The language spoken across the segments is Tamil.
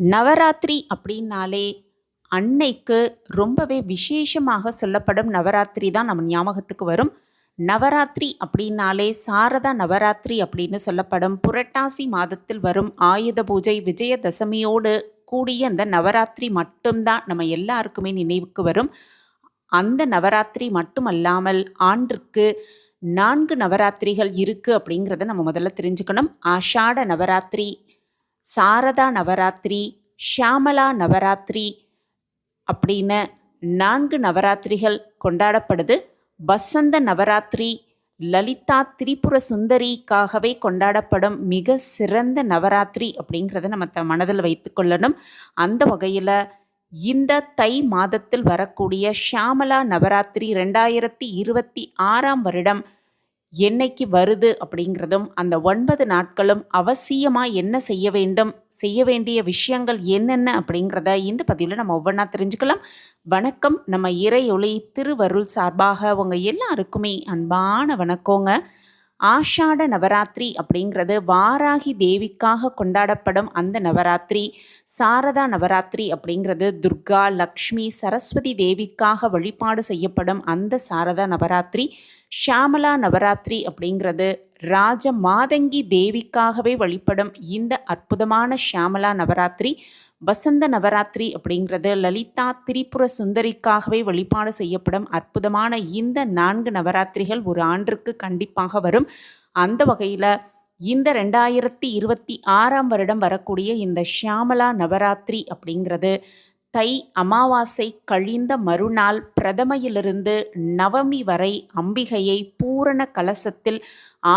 நவராத்திரி அப்படின்னாலே அன்னைக்கு ரொம்பவே விசேஷமாக சொல்லப்படும் நவராத்திரி தான் நம்ம ஞாபகத்துக்கு வரும். நவராத்திரி அப்படின்னாலே சாரதா நவராத்திரி அப்படின்னு சொல்லப்படும். புரட்டாசி மாதத்தில் வரும் ஆயுத பூஜை விஜயதசமியோடு கூடிய அந்த நவராத்திரி மட்டும்தான் நம்ம எல்லாருக்குமே நினைவுக்கு வரும். அந்த நவராத்திரி மட்டுமல்லாமல் ஆண்டிற்கு நான்கு நவராத்திரிகள் இருக்குது அப்படிங்கிறத நம்ம முதல்ல தெரிஞ்சுக்கணும். ஆஷாட நவராத்திரி சாரதா நவராத்திரி ஷியாமலா நவராத்திரி அப்படின்னு நான்கு நவராத்திரிகள் கொண்டாடப்படுது. வசந்த நவராத்திரி லலிதா திரிபுர சுந்தரிக்காகவே கொண்டாடப்படும் மிக சிறந்த நவராத்திரி அப்படிங்கிறத நம்ம த மனதில் வைத்துக்கொள்ளணும் அந்த வகையில் இந்த தை மாதத்தில் வரக்கூடிய ஷியாமலா நவராத்திரி ரெண்டாயிரத்தி இருபத்தி ஆறாம் வருடம் என்னைக்கு வருது அப்படிங்கிறதும் அந்த ஒன்பது நாட்களும் அவசியமாக என்ன செய்ய வேண்டும் செய்ய வேண்டிய விஷயங்கள் என்னென்ன அப்படிங்கிறத இந்த பதிவில் நம்ம ஒவ்வொன்றா தெரிஞ்சுக்கலாம். வணக்கம். நம்ம இறையொளி திருவருள் சார்பாக உங்கள் எல்லாருக்குமே அன்பான வணக்கங்க. ஆஷாட நவராத்திரி அப்படிங்கிறது வாராகி தேவிக்காக கொண்டாடப்படும் அந்த நவராத்திரி சாரதா நவராத்திரி அப்படிங்கிறது துர்கா லக்ஷ்மி சரஸ்வதி தேவிக்காக வழிபாடு செய்யப்படும் அந்த சாரதா நவராத்திரி. ஷியாமலா நவராத்திரி அப்படிங்கிறது ராஜ மாதங்கி தேவிக்காகவே வழிபடும் இந்த அற்புதமான ஷியாமலா நவராத்திரி. வசந்த நவராத்திரி அப்படிங்கிறது லலிதா திரிபுர சுந்தரிக்காகவே வழிபாடு செய்யப்படும் அற்புதமான இந்த நான்கு நவராத்திரிகள் ஒரு ஆண்டிற்கு கண்டிப்பாக வரும். அந்த வகையில் இந்த ரெண்டாயிரத்தி இருபத்தி ஆறாம் வருடம் வரக்கூடிய இந்த ஷியாமலா நவராத்திரி அப்படிங்கிறது தை அமாவாசை கழிந்த மறுநாள் பிரதமையிலிருந்து நவமி வரை அம்பிகையை பூரண கலசத்தில்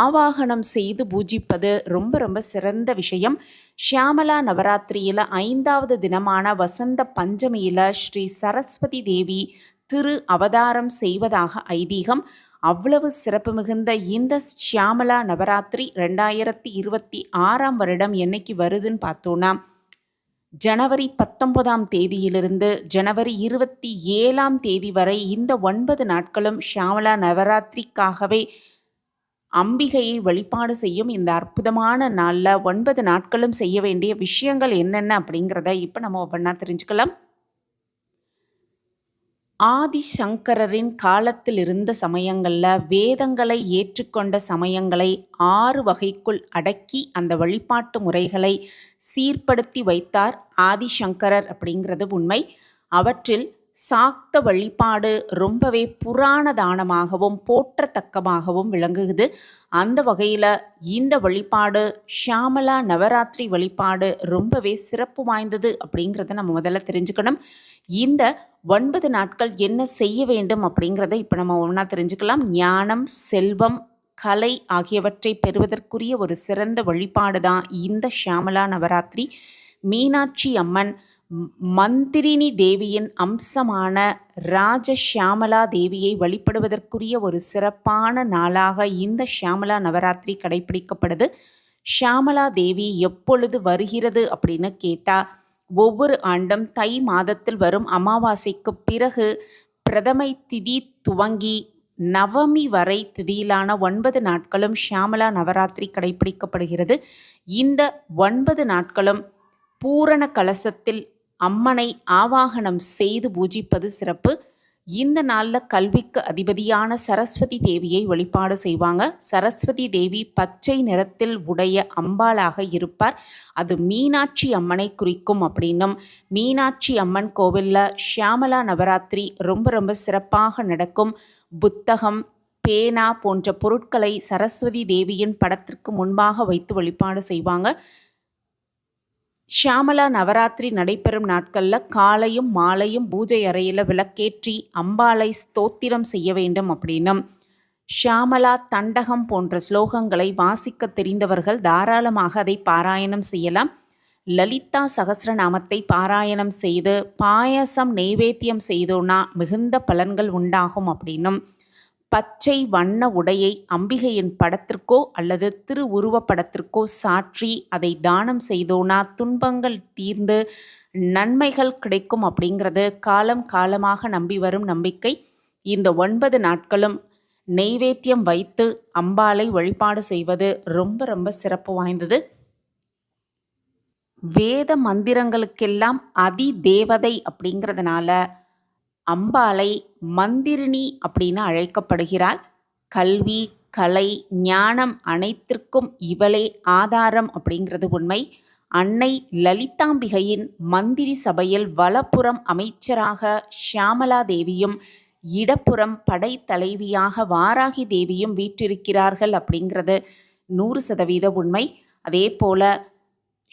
ஆவாகனம் செய்து பூஜிப்பது ரொம்ப ரொம்ப சிறந்த விஷயம். ஷியாமலா நவராத்திரியில் ஐந்தாவது தினமான வசந்த பஞ்சமியில் ஸ்ரீ சரஸ்வதி தேவி திரு அவதாரம் செய்வதாக ஐதீகம். அவ்வளவு சிறப்பு மிகுந்த இந்த ஷியாமலா நவராத்திரி ரெண்டாயிரத்தி இருபத்தி ஆறாம் வருடம் என்னைக்கு வருதுன்னு பார்த்தோன்னா ஜனவரி பத்தொன்பதாம் தேதியிலிருந்து ஜனவரி இருபத்தி ஏழாம் தேதி வரை இந்த ஒன்பது நாட்களும் ஷியாமலா நவராத்திரிக்காகவே அம்பிகையை வழிபாடு செய்யும் இந்த அற்புதமான நாளில் ஒன்பது நாட்களும் செய்ய வேண்டிய விஷயங்கள் என்னென்ன அப்படிங்கிறத இப்போ நம்ம ஒவ்வொன்றா தெரிஞ்சுக்கலாம். ஆதிசங்கரரின் காலத்தில் இருந்த சமயங்களில் வேதங்களை ஏற்றுக்கொண்ட சமயங்களை ஆறு வகைக்குள் அடக்கி அந்த வழிபாட்டு முறைகளை சீர்படுத்தி வைத்தார் ஆதிசங்கரர் அப்படிங்கிறது உண்மை. அவற்றில் சாக்த வழிபாடு ரொம்பவே புராண தானமாகவும் போற்றத்தக்கமாகவும் விளங்குகுது. அந்த வகையில் இந்த வழிபாடு ஷியாமலா நவராத்திரி வழிபாடு ரொம்பவே சிறப்பு வாய்ந்தது அப்படிங்கிறத நம்ம முதல்ல தெரிஞ்சுக்கணும். இந்த ஒன்பது நாட்கள் என்ன செய்ய வேண்டும் அப்படிங்கிறத இப்போ நம்ம ஒன்றா தெரிஞ்சுக்கலாம். ஞானம் செல்வம் கலை ஆகியவற்றை பெறுவதற்குரிய ஒரு சிறந்த வழிபாடு தான் இந்த ஷியாமலா நவராத்திரி. மீனாட்சி அம்மன் மந்திரினி தேவியின் அம்சமான ராஜஷியாமலா தேவியை வழிபடுவதற்குரிய ஒரு சிறப்பான நாளாக இந்த ஷியாமலா நவராத்திரி கடைபிடிக்கப்படுது ஷியாமலா தேவி எப்பொழுது வருகிறது அப்படின்னு கேட்டால் ஒவ்வொரு ஆண்டும் தை மாதத்தில் வரும் அமாவாசைக்கு பிறகு பிரதமை திதி துவங்கி நவமி வரை திதியிலான ஒன்பது நாட்களும் ஷியாமலா நவராத்திரி கடைபிடிக்கப்படுகிறது இந்த ஒன்பது நாட்களும் பூரண கலசத்தில் அம்மனை ஆவாகனம் செய்து பூஜிப்பது சிறப்பு. இந்த நாளில் கல்விக்கு அதிபதியான சரஸ்வதி தேவியை வழிபாடு செய்வாங்க. சரஸ்வதி தேவி பச்சை நிறத்தில் உடைய அம்பாளாக இருப்பார். அது மீனாட்சி அம்மனை குறிக்கும் அப்படின்னும். மீனாட்சி அம்மன் கோவிலில் ஷியாமலா நவராத்திரி ரொம்ப ரொம்ப சிறப்பாக நடக்கும். புத்தகம் பேனா போன்ற பொருட்களை சரஸ்வதி தேவியின் படத்திற்கு முன்பாக வைத்து வழிபாடு செய்வாங்க. ஷியாமலா நவராத்திரி நடைபெறும் நாட்களில் காலையும் மாலையும் பூஜை அறையில் விளக்கேற்றி அம்பாளை ஸ்தோத்திரம் செய்ய வேண்டும் அப்படின்னும். ஷியாமலா தண்டகம் போன்ற ஸ்லோகங்களை வாசிக்க தெரிந்தவர்கள் தாராளமாக அதை பாராயணம் செய்யலாம். லலிதா சகசிரநாமத்தை பாராயணம் செய்து பாயசம் நெய்வேத்தியம் செய்தோன்னா மிகுந்த பலன்கள் உண்டாகும் அப்படின்னும். பச்சை வண்ண உடையை அம்பிகையின் படத்திற்கோ அல்லது திரு சாற்றி அதை தானம் செய்தோனா துன்பங்கள் தீர்ந்து நன்மைகள் கிடைக்கும் அப்படிங்கிறது காலம் காலமாக நம்பி வரும் நம்பிக்கை. இந்த ஒன்பது நாட்களும் நெய்வேத்தியம் வைத்து அம்பாலை வழிபாடு செய்வது ரொம்ப ரொம்ப சிறப்பு வாய்ந்தது. வேத மந்திரங்களுக்கெல்லாம் அதி தேவதை அப்படிங்கிறதுனால அம்பாளை மந்திரினி அப்படின்னு அழைக்கப்படுகிறாள். கல்வி கலை ஞானம் அனைத்திற்கும் இவளே ஆதாரம் அப்படிங்கிறது உண்மை. அன்னை லலிதாம்பிகையின் மந்திரி சபையில் வலப்புறம் அமைச்சராக ஷியாமலா தேவியும் இடப்புறம் படைத்தலைவியாக வாராகி தேவியும் வீற்றிருக்கிறார்கள் அப்படிங்கிறது நூறு சதவீத உண்மை. அதே போல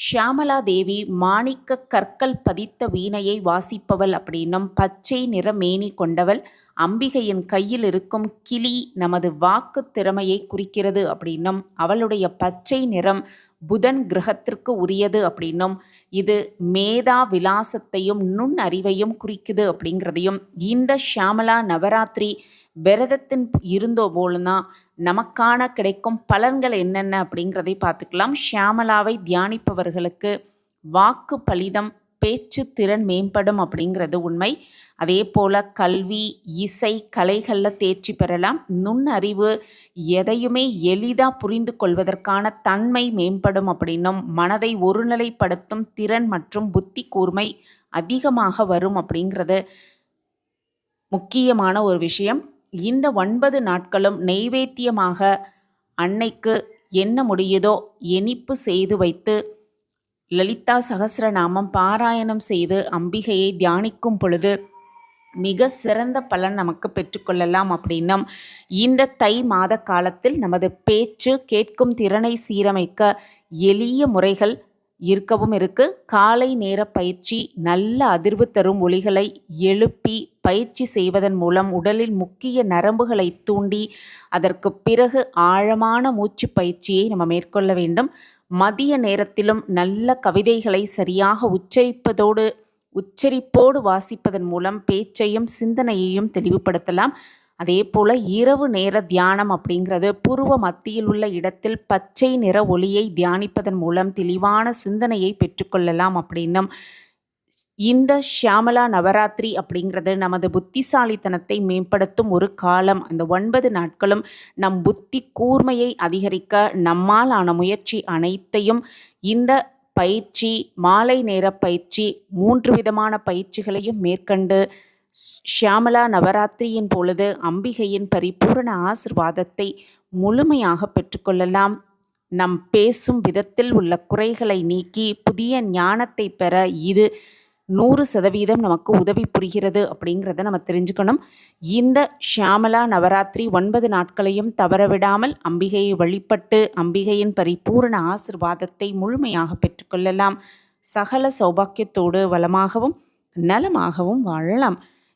ஷியாமலா தேவி மாணிக்க கற்கள் பதித்த வீணையை வாசிப்பவள் அப்படின்னும் பச்சை நிற மேனி கொண்டவள் அம்பிகையின் கையில் இருக்கும் கிளி நமது வாக்கு திறமையை குறிக்கிறது அப்படின்னும் அவளுடைய பச்சை நிறம் புதன் கிரகத்திற்கு உரியது அப்படின்னும் இது மேதா விலாசத்தையும் நுண் அறிவையும் குறிக்குது அப்படிங்கிறதையும் இந்த ஷியாமலா நவராத்திரி விரதத்தின் இருந்தோ போலுதான் நமக்கான கிடைக்கும் பலன்கள் என்னென்ன அப்படிங்கிறதை பார்த்துக்கலாம். ஷியாமலாவை தியானிப்பவர்களுக்கு வாக்கு பலிதம் பேச்சு திறன் மேம்படும் அப்படிங்கிறது உண்மை. அதே போல் கல்வி இசை கலைகளில் தேர்ச்சி பெறலாம். நுண்ணறிவு எதையுமே எளிதாக புரிந்து கொள்வதற்கான தன்மை மேம்படும் அப்படின்னும் மனதை ஒருநிலைப்படுத்தும் திறன் மற்றும் புத்தி கூர்மை அதிகமாக வரும் அப்படிங்கிறது முக்கியமான ஒரு விஷயம். இந்த ஒன்பது நாட்களும் நெய்வேத்தியமாக அன்னைக்கு என்ன முடியுதோ இனிப்பு செய்து வைத்து லலிதா சகசிரநாமம் பாராயணம் செய்து அம்பிகையை தியானிக்கும் பொழுது மிக சிறந்த பலன் நமக்கு பெற்றுக்கொள்ளலாம் அப்படின்னும் இந்த தை மாத காலத்தில் நமது பேச்சு கேட்கும் திறனை சீரமைக்க எளிய முறைகள் இருக்கவும் இருக்கு. காலை நேர பயிற்சி நல்ல அதிர்வு தரும் ஒளிகளை எழுப்பி பயிற்சி செய்வதன் மூலம் உடலில் முக்கிய நரம்புகளை தூண்டி அதற்கு பிறகு ஆழமான மூச்சு பயிற்சியை நம்ம மேற்கொள்ள வேண்டும். மதிய நேரத்திலும் நல்ல கவிதைகளை சரியாக உச்சரிப்பதோடு உச்சரிப்போடு வாசிப்பதன் மூலம் பேச்சையும் சிந்தனையையும் தெளிவுபடுத்தலாம். அதே போல் இரவு நேர தியானம் அப்படிங்கிறது புருவ மத்தியில் உள்ள இடத்தில் பச்சை நிற ஒளியை தியானிப்பதன் மூலம் தெளிவான சிந்தனையை பெற்றுக்கொள்ளலாம் அப்படின்னும். இந்த ஷியாமலா நவராத்திரி அப்படிங்கிறது நமது புத்திசாலித்தனத்தை மேம்படுத்தும் ஒரு காலம். அந்த ஒன்பது நாட்களும் நம் புத்தி கூர்மையை அதிகரிக்க நம்மால் ஆன முயற்சி அனைத்தையும் இந்த பயிற்சி மாலை நேர பயிற்சி மூன்று விதமான பயிற்சிகளையும் மேற்கொண்டு ஷியாமலா நவராத்திரியின் பொழுது அம்பிகையின் பரிபூரண ஆசிர்வாதத்தை முழுமையாக பெற்றுக்கொள்ளலாம். நம் பேசும் விதத்தில் உள்ள குறைகளை நீக்கி புதிய ஞானத்தை பெற இது நூறு சதவீதம் நமக்கு உதவி புரிகிறது அப்படிங்கிறத நம்ம தெரிஞ்சுக்கணும். இந்த ஷியாமலா நவராத்திரி ஒன்பது நாட்களையும் தவறவிடாமல் அம்பிகையை வழிபட்டு அம்பிகையின் பரிபூரண ஆசிர்வாதத்தை முழுமையாக பெற்றுக்கொள்ளலாம். சகல சௌபாக்கியத்தோடு வளமாகவும் நலமாகவும் வாழலாம்.